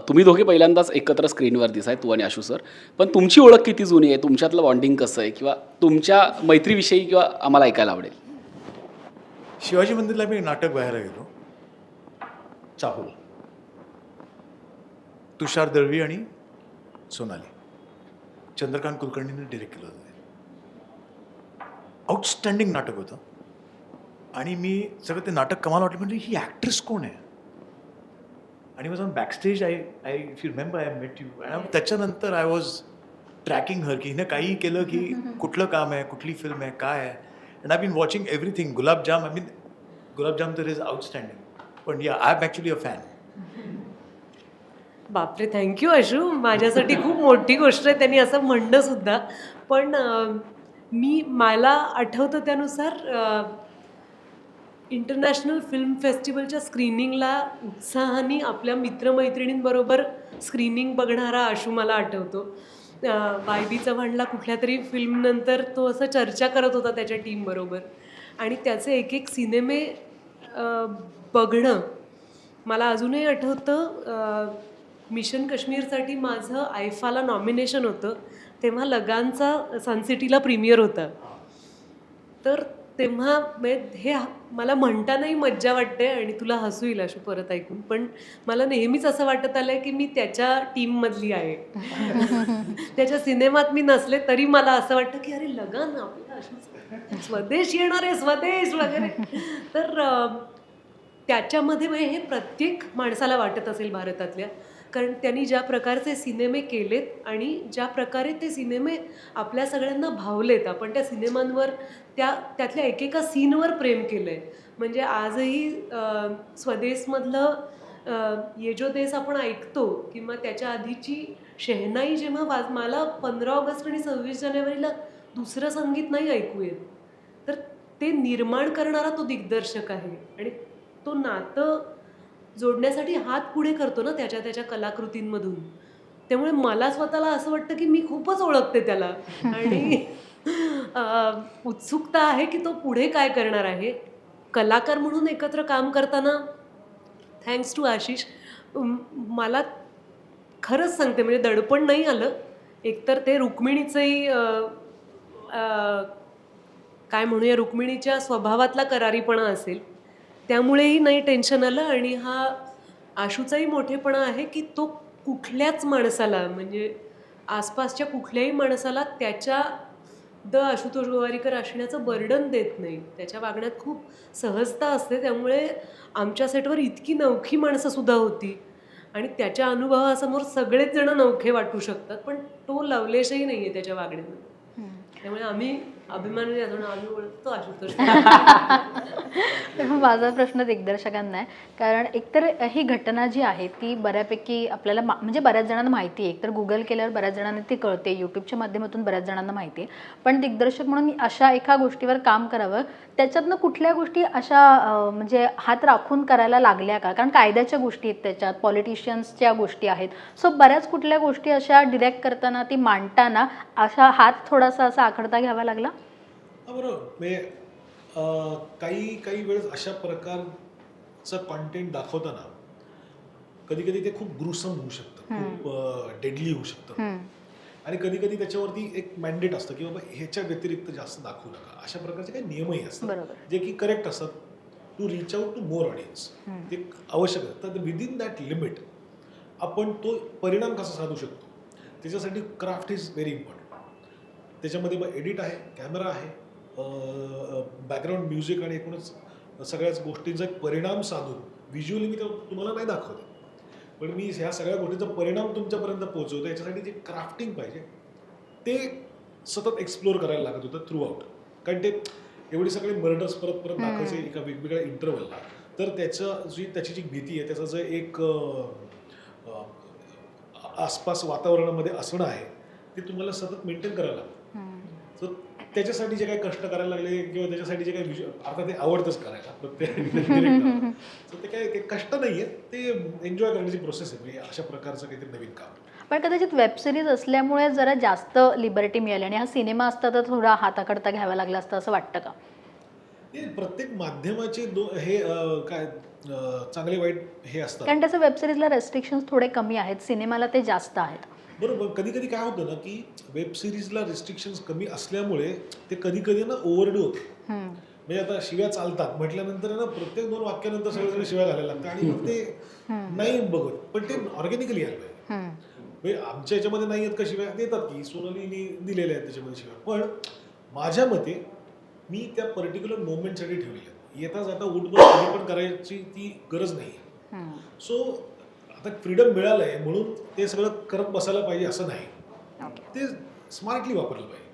तुम्ही दोघे पहिल्यांदाच एकत्र स्क्रीनवर दिसाय तू आणि आशू सर पण तुमची ओळख किती जुनी आहे? तुमच्यातलं बॉन्डिंग कसं आहे? किंवा तुमच्या मैत्रीविषयी किंवा आम्हाला ऐकायला आवडेल. शिवाजी मंदिरला मी नाटक बाहेर गेलो. चाहूल. तुषार दळवी आणि सोनाली. चंद्रकांत कुलकर्णीने डिरेक्ट केलं होतं. आउटस्टँडिंग नाटक होतं. आणि मी सगळं ते नाटक कमाल वाटलं म्हणजे ही ॲक्ट्रेस कोण आहे? आणि मग backstage I I if you remember I met you आणि त्याच्यानंतर आय वॉज ट्रॅकिंग हर की हिनं काही केलं की कुठलं काम आहे कुठली फिल्म आहे काय आहे. And I been watching everything Gulabjaam I mean Gulabjaam तर इज आउटस्टँडिंग पण या I am actually a fan बापरे थँक्यू अशू माझ्यासाठी खूप मोठी गोष्ट आहे त्यांनी असं म्हणणं सुद्धा. पण मी मला आठवतं त्यानुसार इंटरनॅशनल फिल्म फेस्टिवलच्या स्क्रीनिंगला उत्साहाने आपल्या मित्रमैत्रिणींबरोबर स्क्रीनिंग बघणारा आशू मला आठवतो. बायबी चव्हाणला कुठल्या तरी फिल्मनंतर तो असं चर्चा करत होता त्याच्या टीमबरोबर आणि त्याचे एक एक सिनेमे बघणं मला अजूनही आठवतं. मिशन काश्मीरसाठी माझं आयफाला नॉमिनेशन होतं. तेव्हा लगानचा सनसिटीला प्रीमियर होता. तर तेव्हा हे मला म्हणतानाही मज्जा वाटते आणि तुला हसू येईल अशा परत ऐकून. पण मला नेहमीच असं वाटत आलंय की मी त्याच्या टीममधली आहे. त्याच्या सिनेमात मी नसले तरी मला असं वाटतं की अरे लगान आपल्या अशा स्वदेश येणार आहे स्वदेश वगैरे. तर त्याच्यामध्ये हे प्रत्येक माणसाला वाटत असेल भारतातल्या. कारण त्यांनी ज्या प्रकारचे सिनेमे केलेत आणि ज्या प्रकारे ते सिनेमे आपल्या सगळ्यांना भावलेत आपण त्या सिनेमांवर त्या त्यातल्या एकेका सीनवर प्रेम केलं आहे म्हणजे आजही स्वदेशमधलं ये जो देश आपण ऐकतो किंवा त्याच्या आधीची शहनाई जेव्हा वाज मला पंधरा ऑगस्ट आणि सव्वीस जानेवारीला दुसरं संगीत नाही ऐकू येत तर ते निर्माण करणारा तो दिग्दर्शक आहे आणि तो नातं जोडण्यासाठी हात पुढे करतो ना त्याच्या त्याच्या कलाकृतींमधून. त्यामुळे मला स्वतःला असं वाटतं की मी खूपच ओळखते त्याला. आणि उत्सुकता आहे की तो पुढे काय करणार आहे. कलाकार म्हणून एकत्र काम करताना थँक्स टू आशिष मला खरंच सांगते म्हणजे दडपण नाही आलं. एकतर ते रुक्मिणीचंही काय म्हणूया रुक्मिणीच्या स्वभावातला करारीपणा असेल. त्यामुळेही नाही टेन्शन आलं आणि हा आशूचाही मोठेपणा आहे की तो कुठल्याच माणसाला म्हणजे आसपासच्या कुठल्याही माणसाला त्याच्या द आशुतोष गोवारीकर असण्याचं बर्डन देत नाही. त्याच्या वागण्यात खूप सहजता असते त्यामुळे आमच्या सेटवर इतकी नवखी माणसंसुद्धा होती आणि त्याच्या अनुभवासमोर सगळेच जण नवखे वाटू शकतात पण तो लवलेशही नाही आहे त्याच्या वागण्यामध्ये. त्यामुळे आम्ही अभिमानाने आम्ही ओळखतो आशुतोष. माझा प्रश्न दिग्दर्शकांना आहे. कारण एकतर ही घटना जी आहे ती बऱ्यापैकी आपल्याला मा- म्हणजे बऱ्याच जणांना माहिती आहे. एकतर गुगल केल्यावर बऱ्याच जणांना ती कळते यूट्यूबच्या माध्यमातून बऱ्याच जणांना माहिती आहे. पण दिग्दर्शक म्हणून अशा एका गोष्टीवर काम करावं त्याच्यातनं कुठल्या गोष्टी अशा म्हणजे हात राखून करायला लागल्या का? कारण कायद्याच्या गोष्टी आहेत त्याच्यात पॉलिटिशियन्सच्या गोष्टी आहेत. सो बऱ्याच कुठल्या गोष्टी अशा डिरेक्ट करताना ती मांडताना अशा हात थोडासा असा आखडता घ्यावा लागला? बरोबर. म्हणजे काही काही वेळेस अशा प्रकारचं कॉन्टेंट दाखवताना कधी कधी ते खूप ग्रुसम होऊ शकतं. खूप डेडली होऊ शकतं. आणि कधी कधी त्याच्यावरती एक मॅन्डेट असतं की बाबा ह्याच्या व्यतिरिक्त जास्त दाखवू नका. अशा प्रकारचे काही नियमही असतात. जे की करेक्ट असतात. To reach out to more audience ते आवश्यक आहे. तर विदिन दॅट लिमिट आपण तो परिणाम कसा साधू शकतो? त्याच्यासाठी क्राफ्ट इज व्हेरी इम्पॉर्टंट त्याच्यामध्ये मग एडिट आहे कॅमेरा आहे बॅकग्राऊंड म्युझिक आणि एकूणच सगळ्याच गोष्टींचा एक परिणाम साधून. व्हिज्युअली मी तुम्हाला नाही दाखवते पण मी ह्या सगळ्या गोष्टींचा परिणाम तुमच्यापर्यंत पोहोचवतो. याच्यासाठी जे क्राफ्टिंग पाहिजे ते सतत एक्सप्लोअर करायला लागत होतं थ्रू आउट कारण ते एवढे सगळे मर्डर्स परत परत दाखवायचे एका वेगवेगळ्या इंटरवलला तर त्याचं जी त्याची जी भीती आहे त्याचं जे एक आसपास वातावरणामध्ये असणं आहे ते तुम्हाला सतत मेंटेन करायला लागतं. सो त्याच्यासाठी जे काही कष्ट करायला लागले किंवा त्याच्यासाठी जे काही अर्थात ते आवडतंच करायला प्रत्येक सो ते काही कष्ट नाही आहे ते एन्जॉय करण्याची प्रोसेस आहे. म्हणजे अशा प्रकारचं काहीतरी नवीन काम. पण कदाचित वेब सिरीज असल्यामुळे जरा जास्त लिबर्टी मिळाली आणि हा सिनेमा असता तर थोडा हाताकडता घ्यावा लागला असता असं वाटतं का? ते प्रत्येक माध्यमाचे दो हे काय चांगले वाईट हे असतात. कारण त्याचं वेबसिरीजला रेस्ट्रिक्शन थोडे कमी आहेत सिनेमाला ते जास्त आहेत. बरोबर कधी कधी काय होतं ना की वेब सिरीजला रिस्ट्रिक्शन्स कमी असल्यामुळे ते कधी कधी ना ओव्हरडू होतं. म्हणजे आता शिव्या चालतात. म्हटल्यानंतर ना प्रत्येक दोन वाक्यानंतर सगळे सगळे शिव्या घालायला लागतात आणि मग ते नाही बघत. पण ते ऑर्गॅनिकली यायला पाहिजे. म्हणजे आमच्या याच्यामध्ये नाही आहेत का शिव्या? देतात की सोनालीने दिलेल्या आहेत त्याच्यामध्ये शिव्या. पण माझ्या मते मी त्या पर्टिक्युलर मोमेंटसाठी ठेवलेल्या आहेत. येता जाता उठबस पण करायची ती गरज नाही. सो आता फ्रीडम मिळालं आहे म्हणून ते सगळं करत बसायला पाहिजे असं नाही. ते स्मार्टली वापरलं पाहिजे.